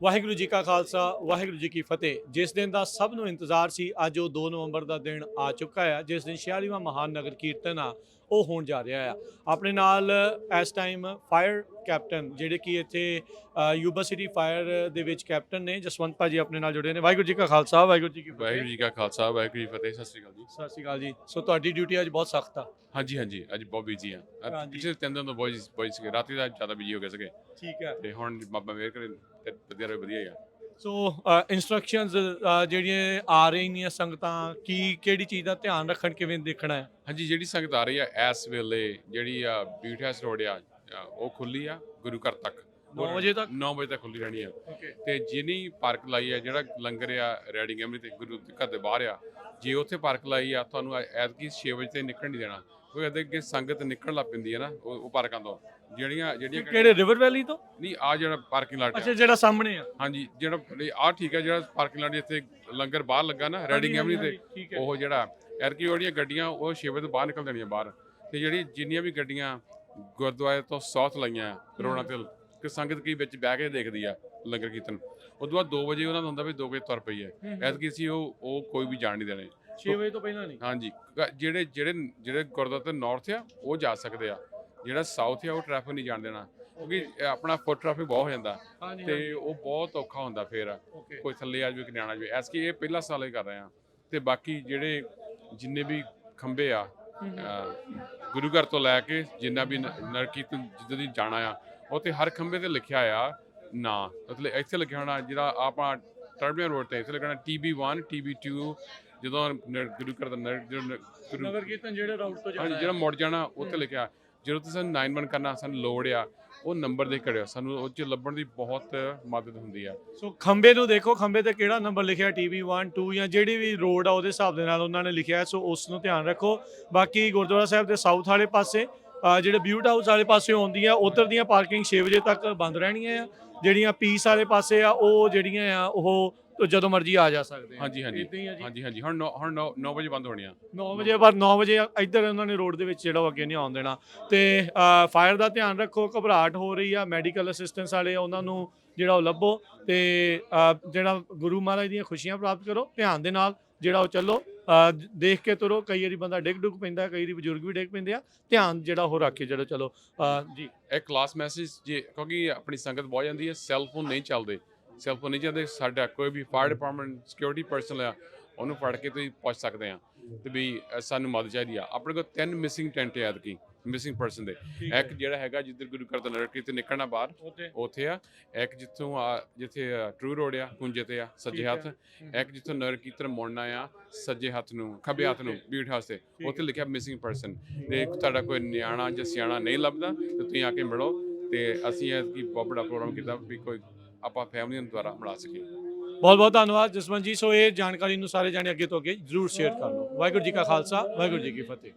ਵਾਹਿਗੁਰੂ ਜੀ ਕਾ ਖਾਲਸਾ ਵਾਹਿਗੁਰੂ ਜੀ ਕੀ ਫਤਿਹ। ਜਿਸ ਦਿਨ ਦਾ ਸਭ ਨੂੰ ਇੰਤਜ਼ਾਰ ਸੀ ਅੱਜ ਉਹ 2 ਨਵੰਬਰ ਦਾ ਦਿਨ ਆ ਚੁੱਕਾ ਹੈ ਜਿਸ ਦਿਨ 46ਵਾਂ ਮਹਾਨ ਨਗਰ ਕੀਰਤਨ ਆ ਉਹ ਹੋਣ ਜਾ ਰਿਹਾ ਆ। ਆਪਣੇ ਨਾਲ ਇਸ ਟਾਈਮ ਫਾਇਰ ਕੈਪਟਨ ਜਿਹੜੇ ਕਿ ਇੱਥੇ ਯੂਬਾ ਸਿਟੀ ਫਾਇਰ ਦੇ ਵਿੱਚ ਕੈਪਟਨ ਨੇ ਜਸਵੰਤ ਭਾਜੀ ਆਪਣੇ ਨਾਲ ਜੁੜੇ ਨੇ। ਵਾਹਿਗੁਰੂ ਜੀ ਕਾ ਖਾਲਸਾ ਵਾਹਿਗੁਰੂ ਜੀ ਕੀ ਫਤਿਹ। ਵਾਹਿਗੁਰੂ ਜੀ ਕਾ ਖਾਲਸਾ ਵਾਹਿਗੁਰੂ ਜੀ ਫਤਿਹ ਸਤਿ ਸ਼੍ਰੀ ਅਕਾਲ ਜੀ। ਸਤਿ ਸ਼੍ਰੀ ਅਕਾਲ ਜੀ। ਸੋ ਤੁਹਾਡੀ ਡਿਊਟੀ ਅੱਜ ਬਹੁਤ ਸਖਤ ਆ। ਹਾਂਜੀ ਹਾਂਜੀ ਅੱਜ ਬਹੁਤ ਬਿਜ਼ੀ ਆ। ਪਿਛਲੇ ਤਿੰਨ ਦਿਨ ਤੋਂ ਬਹੁਤ ਬਹੁਤ ਸੀਗੇ। ਰਾਤੀ ਦਾ ਜ਼ਿਆਦਾ ਬਿਜ਼ੀ ਹੋ ਗਏ ਸੀਗੇ। ਠੀਕ ਹੈ ਤੇ ਹੁਣ ਬਾਬਾ ਮੇਰ ਕਰੇ ਤੇ ਵਧੀਆ ਰਹੇ ਵਧੀਆ ਹੀ ਆ। ਸੋ ਇਨਸਟਰਕਸ਼ਨਸ ਜਿਹੜੀਆਂ ਆ ਰਹੀਆਂ ਸੰਗਤਾਂ ਕੀ ਕਿਹੜੀ ਚੀਜ਼ ਦਾ ਧਿਆਨ ਰੱਖਣ ਕਿਵੇਂ ਦੇਖਣਾ ਹੈ? ਹਾਂਜੀ ਜਿਹੜੀ ਸੰਗਤ ਆ ਰਹੀ ਆ ਇਸ ਵੇਲੇ ਜਿਹੜੀ ਆ ਬਿਊਟੀ ਹਾਊਸ ਰੋਡ ਆ ਉਹ ਖੁੱਲੀ ਆ ਗੁਰੂ ਘਰ ਤੱਕ। 9 ਵਜੇ ਤੱਕ? 9 ਵਜੇ ਤੱਕ ਖੁੱਲੀ ਰਹਿਣੀ ਆ। ਤੇ ਜਿਨੀ ਪਾਰਕ ਲਾਈ ਆ ਜਿਹੜਾ ਲੰਗਰ ਆ ਰੈਡਿੰਗ ਐਮਰੀ ਤੇ ਗੁਰੂ ਘਰ ਦੇ ਬਾਹਰ ਆ ਜੇ ਉੱਥੇ ਪਾਰਕ ਲਾਈ ਆ ਤੁਹਾਨੂੰ ਐਤਕੀ 6 ਵਜੇ ਤੇ ਨਿਕਲਣ ਨਹੀਂ ਦੇਣਾ। ਕਿਉਂਕਿ ਅੱਗੇ ਅੱਗੇ ਸੰਗਤ ਨਿਕਲਣ ਲੱਗ ਪੈਂਦੀ ਹੈ ਨਾ ਉਹ ਉਹ ਪਾਰਕਾਂ ਤੋਂ। ਜਿਹੜੀਆਂ ਜਿਹੜੀਆਂ ਕਿਹੜੇ ਰਿਵਰ ਵੈਲੀ ਤੋਂ? ਨਹੀਂ ਆ ਜਿਹੜਾ ਪਾਰਕਿੰਗ ਲਾਟ ਅੱਛਾ ਜਿਹੜਾ ਸਾਹਮਣੇ ਆ। ਹਾਂਜੀ ਜਿਹੜਾ ਆ ਠੀਕ ਹੈ ਜਿਹੜਾ ਪਾਰਕਿੰਗ ਲਾਟ ਜਿੱਥੇ ਲੰਗਰ ਬਾਹਰ ਲੱਗਾ ਨਾ ਰੈਡਿੰਗ ਐਵਨੀ ਤੇ ਉਹ ਜਿਹੜਾ ਐਰਕੀ ਜਿਹੜੀਆਂ ਗੱਡੀਆਂ ਉਹ ਵਜੇ ਤੋਂ ਬਾਹਰ ਨਿਕਲ ਜਾਣੀਆਂ ਬਾਹਰ। ਤੇ ਜਿਹੜੀ ਜਿੰਨੀਆਂ ਵੀ ਗੱਡੀਆਂ ਗੁਰਦੁਆਰੇ ਤੋਂ ਸਾਊਥ ਲਾਈਆਂ ਕਰੋਨਾ ਤੇ ਕਿ ਸੰਗਤ ਕੀ ਵਿੱਚ ਬਹਿ ਕੇ ਦੇਖਦੀ ਆ ਲੰਗਰ ਕੀਰਤਨ। ਉਦੋਂ ਬਾਅਦ 2 ਵਜੇ ਉਹਨਾਂ ਦਾ ਹੁੰਦਾ ਵੀ 2 ਵਜੇ ਤੁਰ ਪਈ ਹੈ। ਐਤਕੀ ਸੀ ਉਹ ਉਹ ਕੋਈ ਵੀ ਜਾਣ ਨਹੀਂ ਦੇਣੇ। 6 ਵਜੇ ਤੋਂ ਪਹਿਲਾਂ ਨਹੀਂ। ਹਾਂਜੀ ਕ- ਜਿਹੜੇ ਜਿਹੜੇ ਜਿਹੜੇ ਗੁਰਦੁਆਰੇ ਤੋਂ ਨਾਰਥ ਆ ਉਹ ਜਾ ਸਕਦੇ ਆ। ਜਿਹੜਾ ਸਾਊਥ ਆ ਉਹ ਟ੍ਰੈਫਿਕ ਨਹੀਂ ਜਾਣ ਦੇਣਾ। ਕਿਉਂਕਿ ਇਹ ਆਪਣਾ ਫੁੱਟ ਟ੍ਰੈਫਿਕ ਬਹੁਤ ਹੋ ਜਾਂਦਾ। ਹਾਂਜੀ ਤੇ ਉਹ ਬਹੁਤ ਔਖਾ ਹੁੰਦਾ ਫੇਰ। ਓਕੇ ਕੋਈ ਥੱਲੇ ਆ ਜਾਵੇ ਕਿ ਨਿਆਣਾ ਜਾਵੇ ਐਸਕੀ ਇਹ ਪਹਿਲਾ ਸਾਲ ਹੀ ਕਰ ਰਹੇ ਆ। ਤੇ ਬਾਕੀ ਜਿਹੜੇ ਜਿੰਨੇ ਵੀ ਖੰਬੇ ਆ ਅਹ, ਗੁਰੂ ਘਰ ਤੋਂ ਲੈ ਕੇ ਜਿੰਨਾ ਵੀ ਨਰਕੀਰਤਨ ਜਿੱਦਾਂ ਦੀ ਜਾਣਾ ਆ ਉੱਥੇ ਹਰ ਖੰਬੇ ਤੇ ਲਿਖਿਆ ਆ ਨਾ। ਮਤਲਬ ਇੱਥੇ ਲਿਖਿਆ ਹੋਣਾ ਜਿਹੜਾ ਆਪਾਂ ਟਰਬੀਅਨ ਰੋਡ ਤੇ ਇੱਥੇ ਲਿਖਣਾ TB1 TB2 ਜਦੋਂ ਗੁਰੂ ਗੁਰੂ ਨਗਰ ਕੀਰਤਨ ਜਿਹੜੇ ਰਾਊਟ ਤੋਂ ਜਾਣਾ ਜਿਹੜਾ ਮੁੜ ਜਾਣਾ ਉੱਥੇ ਲਿਖਿਆ ਜਦੋਂ ਤੁਸੀਂ ਸਾਨੂੰ 91 ਕਰਨਾ ਸਾਨੂੰ ਲੋੜ ਆ ਉਹ ਨੰਬਰ ਦੇ ਕਰਿਓ ਸਾਨੂੰ ਉਹ ਚ ਲੱਭਣ ਦੀ ਬਹੁਤ ਮਦਦ ਹੁੰਦੀ ਆ। ਸੋ ਖੰਬੇ ਨੂੰ ਦੇਖੋ ਖੰਬੇ ਤੇ ਕਿਹੜਾ ਨੰਬਰ ਲਿਖਿਆ ਟੀਵੀ 1 2 ਜਾਂ ਜਿਹੜੀ ਵੀ ਰੋਡ ਆ ਉਹਦੇ ਹਿਸਾਬ ਦੇ ਨਾਲ ਉਹਨਾਂ ਨੇ ਲਿਖਿਆ ਸੋ ਉਸ ਨੂੰ ਧਿਆਨ ਰੱਖੋ। ਬਾਕੀ ਗੁਰਦੁਆਰਾ ਸਾਹਿਬ ਦੇ ਸਾਊਥ ਵਾਲੇ ਪਾਸੇ ਜਿਹੜੇ ਬਿਊਟ ਹਾਊਸ ਵਾਲੇ ਪਾਸੇ ਆਉਂਦੀਆਂ ਉਧਰ ਦੀਆਂ ਪਾਰਕਿੰਗ 6 ਵਜੇ ਤੱਕ ਬੰਦ ਰਹਿਣੀਆਂ ਆ। ਜਿਹੜੀਆਂ ਪੀਸ ਵਾਲੇ ਪਾਸੇ ਆ ਉਹ ਜਿਹੜੀਆਂ ਆ ਉਹ ਜਦੋਂ ਮਰਜ਼ੀ ਆ ਜਾ ਸਕਦੇ ਆ। ਹਾਂਜੀ ਹਾਂਜੀ। ਏਦਾਂ ਹੀ ਆ ਜੀ। ਹਾਂਜੀ ਹਾਂਜੀ। ਹੁਣ ਹੁਣ 9 ਵਜੇ ਬੰਦ ਹੋਣੀਆਂ। 9 ਵਜੇ ਪਰ 9 ਵਜੇ ਇੱਧਰ ਉਹਨਾਂ ਨੇ ਰੋਡ ਦੇ ਵਿੱਚ ਜਿਹੜਾ ਅੱਗੇ ਨਹੀਂ ਆਉਣ ਦੇਣਾ। ਤੇ ਫਾਇਰ ਦਾ ਧਿਆਨ ਰੱਖੋ ਘਬਰਾਹਟ ਹੋ ਰਹੀ ਆ ਮੈਡੀਕਲ ਅਸਿਸਟੈਂਸ ਵਾਲੇ ਉਹਨਾਂ ਨੂੰ ਜਿਹੜਾ ਉਹ ਲੱਭੋ ਤੇ ਜਿਹੜਾ ਗੁਰੂ ਮਹਾਰਾਜ ਦੀਆਂ ਖੁਸ਼ੀਆਂ ਪ੍ਰਾਪਤ ਕਰੋ ਧਿਆਨ ਦੇ ਨਾਲ ਜਿਹੜਾ ਉਹ ਚੱਲੋ। ਦੇਖ ਕੇ ਤੁਰੋ ਕਈ ਵਾਰੀ ਬੰਦਾ ਡਿੱਗ ਡੁੱਗ ਪੈਂਦਾ ਕਈ ਵਾਰੀ ਬਜ਼ੁਰਗ ਵੀ ਡਿੱਗ ਪੈਂਦੇ ਆ। ਧਿਆਨ ਜਿਹੜਾ ਉਹ ਰੱਖ ਕੇ ਜਿਹੜਾ ਚਲੋ ਅ, ਜੀ। ਇਹ ਕਲਾਸ ਮੈਸੇਜ ਜੇ ਕਿਉਂਕਿ ਆਪਣੀ ਸੰਗਤ ਬਹੁਤ ਜਾਂਦੀ ਹੈ ਸੈੱਲ ਫੋਨ ਨਹੀਂ ਚੱਲਦੇ। ਸੈੱਲ ਫੋਨ ਨਹੀਂ ਚੱਲਦੇ ਸਾਡਾ ਕੋਈ ਵੀ ਫਾਇਰ ਡਿਪਾਰਟਮੈਂਟ ਸਿਕਿਉਰਿਟੀ ਪਰਸਨਲ ਆ ਉਹਨੂੰ ਫੜ ਕੇ ਤੁਸੀਂ ਪੁੱਛ ਸਕਦੇ ਆ ਤੇ ਵੀ ਅ, ਸਾਨੂੰ ਮਦਦ ਚਾਹੀਦੀ ਆ। ਆਪਣੇ ਕੋਲ ਤਿੰਨ ਮਿਸਿੰਗ ਟੈਂਟ ਆ ਕੀ ਮਿਸਿੰਗ ਪਰਸਨ ਦੇ। ਇੱਕ ਜਿਹੜਾ ਹੈਗਾ ਜਿੱਧਰ ਗੁਰੂ ਘਰ ਤੋਂ ਨਰਕੀ ਤੇ ਨਿਕਲਣਾ ਬਾਹਰ ਉੱਥੇ। ਆ। ਇੱਕ ਜਿੱਥੋਂ ਆ ਜਿੱਥੇ ਟਰੂ ਰੋਡ ਆ ਕੁੰਜੇ ਤੇ ਆ ਸੱਜੇ ਹੱਥ। ਇੱਕ ਜਿੱਥੋਂ ਨਰ ਕੀਰਤਨ ਮੁੜਨਾ ਆ ਸੱਜੇ ਹੱਥ ਨੂੰ ਖੱਬੇ ਹੱਥ ਨੂੰ ਬਿਊਟ ਹਾਊਸ ਤੇ। ਉੱਥੇ ਲਿਖਿਆ ਮਿਸਿੰਗ ਪਰਸਨ ਤੇ ਤੁਹਾਡਾ ਕੋਈ ਨਿਆਣਾ ਜਾਂ ਸਿਆਣਾ ਨਹੀਂ ਲੱਭਦਾ ਤੇ ਤੁਸੀਂ ਆ ਕੇ ਮਿਲੋ। ਤੇ ਅਸੀਂ ਇਹ ਕੀ ਬਹੁਤ ਬੜਾ ਪ੍ਰੋਗਰਾਮ ਕੀਤਾ ਵੀ ਕੋਈ ਆਪਾਂ ਫੈਮਿਲੀ ਦੁਆਰਾ ਬਣਾ ਸਕੀਏ। ਬਹੁਤ ਬਹੁਤ ਧੰਨਵਾਦ ਜਸਵੰਤ ਜੀ। ਸੋ ਇਹ ਜਾਣਕਾਰੀ ਨੂੰ ਸਾਰੇ ਜਾਣੇ ਅੱਗੇ ਤੋਂ ਅੱਗੇ ਜ਼ਰੂਰ ਸ਼ੇਅਰ ਕਰ ਲਓ। ਵਾਹਿਗੁਰੂ ਜੀ ਕਾ ਖਾਲਸਾ ਵਾਹਿਗੁਰੂ ਜੀ ਕੀ ਫਤਿਹ।